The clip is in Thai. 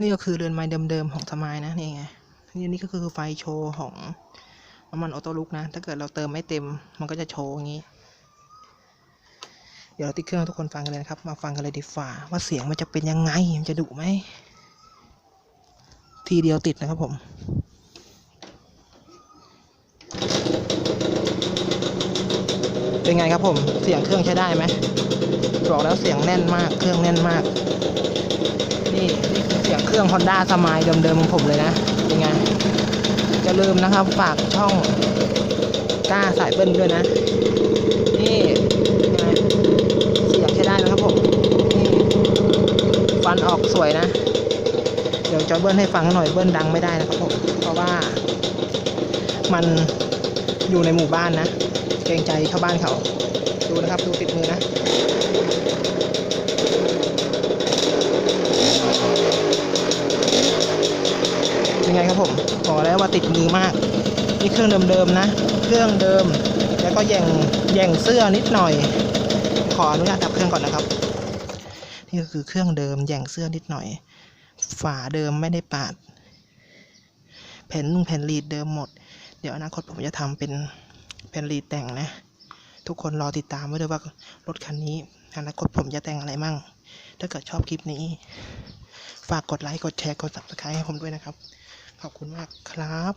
นี่ก็คือเรือนไม้เดิมๆของสมายนะนี่ไงนี่นี่ก็คือไฟโชว์ของน้ำมันออโต้ลุกนะ ถ้าเกิดเราเติมไม่เต็ม มันก็จะโชว์อย่างนี้ เดี๋ยวเราติดเครื่องทุกคนฟังกันเลยนะครับ มาฟังกันเลยดีฝ่าว่าเสียงมันจะเป็นยังไง มันจะดุไหม ทีเดียวติดนะครับผมเป็นไงครับผม เสียงเครื่องใช้ได้ไหมบอกแล้วเสียงแน่นมาก เครื่องแน่นมาก นี่นี่คือ รื่อง Honda สมายเดิมๆของผมเลยนะ เป็นไงจะลืมนะครับ ฝากช่องกล้าสายเบิ้ลด้วยนะ นี่เป็นไงเสียงใช้ได้นะครับผมนี่ฟันออกสวยนะ เดี๋ยวจะเบิ้ลให้ฟังหน่อยเบิ้ลดังไม่ได้นะครับผมเพราะว่ามันอยู่ในหมู่บ้านนะ เกรงใจชาวบ้านเขา ดูนะครับ ดูติดมือนะ เป็นไงครับ ผม บอกแล้วว่าติดมือมาก นี่เครื่องเดิมๆนะ เครื่องเดิม แล้วก็แย่งแย่งเสื้อนิดหน่อย ขออนุญาตดับเครื่องก่อนนะครับ นี่ก็คือเครื่องเดิมแย่งเสื้อนิดหน่อย ฝาเดิมไม่ได้ปาด แผ่นนุ่งแผ่นรีดเดิมหมด เดี๋ยวอนาคตผมจะทำเป็นแผ่นรีดแต่งนะ ทุกคนรอติดตามไว้ด้วยว่ารถคันนี้อนาคตผมจะแต่งอะไรมั่ง ถ้าเกิดชอบคลิปนี้ ฝากกดไลค์ กดแชร์ กด subscribe ให้ผมด้วยนะครับ ขอบคุณมากครับ